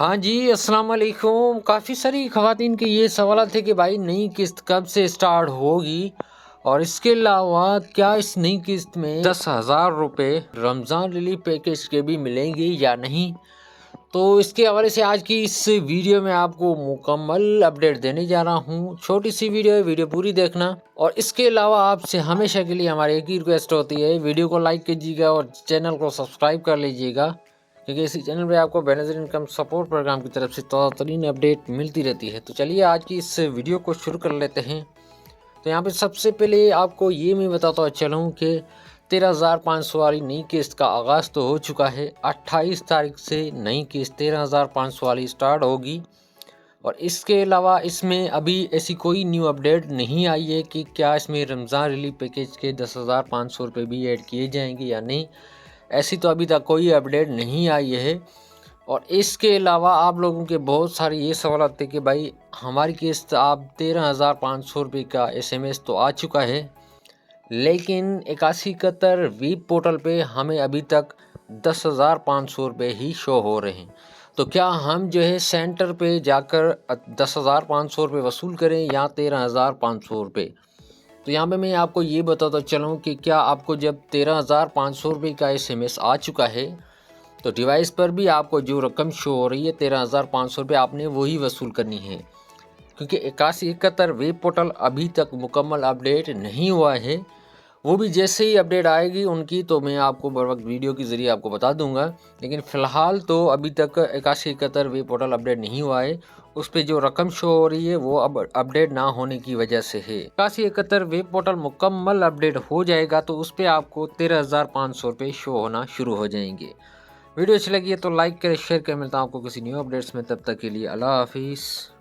ہاں جی السلام علیکم۔ کافی ساری خواتین کے یہ سوالات تھے کہ بھائی نئی قسط کب سے اسٹارٹ ہوگی؟ اور اس کے علاوہ کیا اس نئی قسط میں دس ہزار روپے رمضان ریلیف پیکیج کے بھی ملیں گے یا نہیں؟ تو اس کے حوالے سے آج کی اس ویڈیو میں آپ کو مکمل اپڈیٹ دینے جا رہا ہوں۔ چھوٹی سی ویڈیو ہے، ویڈیو پوری دیکھنا۔ اور اس کے علاوہ آپ سے ہمیشہ کے لیے ہماری ایک ہی ریکویسٹ ہوتی ہے، ویڈیو کو لائک کیجیے گا اور چینل کو سبسکرائب کر لیجیے گا۔ کیونکہ اسی چینل پہ آپ کو بینظر انکم سپورٹ پروگرام کی طرف سے تازہ ترین اپڈیٹ ملتی رہتی ہے۔ تو چلیے آج کی اس ویڈیو کو شروع کر لیتے ہیں۔ تو یہاں پہ سب سے پہلے آپ کو یہ میں بتاتا چلوں کہ تیرہ ہزار پانچ سو والی نئی قسط کا آغاز تو ہو چکا ہے۔ اٹھائیس تاریخ سے نئی قسط تیرہ ہزار پانچ سو والی اسٹارٹ ہوگی۔ اور اس کے علاوہ اس میں ابھی ایسی کوئی نیو اپڈیٹ نہیں آئی ہے کہ کیا اس میں رمضان ریلیف پیکیج کے دس ہزار پانچ سو روپے بھی ایڈ کیے جائیں گے یا نہیں۔ ایسی تو ابھی تک کوئی اپڈیٹ نہیں آئی ہے۔ اور اس کے علاوہ آپ لوگوں کے بہت سارے یہ سوالات تھے کہ بھائی ہماری قسط آپ تیرہ ہزار پانچ سو روپے کا ایس ایم ایس تو آ چکا ہے۔ لیکن اکاسی اکہتر ویب پورٹل پہ ہمیں ابھی تک دس ہزار پانچ سو روپے ہی شو ہو رہے ہیں۔ تو کیا ہم جو ہے سینٹر پہ جا کر دس ہزار پانچ سو روپے وصول کریں یا تیرہ ہزار پانچ سو روپے؟ تو یہاں پہ میں آپ کو یہ بتاتا چلوں کہ کیا آپ کو جب تیرہ ہزار پانچ سو روپے کا ایس ایم ایس آ چکا ہے، تو ڈیوائس پر بھی آپ کو جو رقم شو ہو رہی ہے تیرہ ہزار پانچ سو روپے آپ نے وہی وصول کرنی ہے۔ کیونکہ اکاسی اکہتر ویب پورٹل ابھی تک مکمل اپڈیٹ نہیں ہوا ہے۔ وہ بھی جیسے ہی اپڈیٹ آئے گی ان کی تو میں آپ کو بر وقت ویڈیو کے ذریعے آپ کو بتا دوں گا۔ لیکن فی الحال تو ابھی تک اکاسی اکہتر ویب پورٹل اپڈیٹ نہیں ہوا ہے۔ اس پہ جو رقم شو ہو رہی ہے وہ اب اپڈیٹ نہ ہونے کی وجہ سے ہے۔ اکاسی اکہتر ویب پورٹل مکمل اپڈیٹ ہو جائے گا تو اس پہ آپ کو تیرہ ہزار پانچ سو روپے شو ہونا شروع ہو جائیں گے۔ ویڈیو اچھی لگی ہے تو لائک کرے شیئر کرے ملتا ہوں آپ کو کسی نیو اپڈیٹس میں، تب تک کے لیے اللہ حافظ۔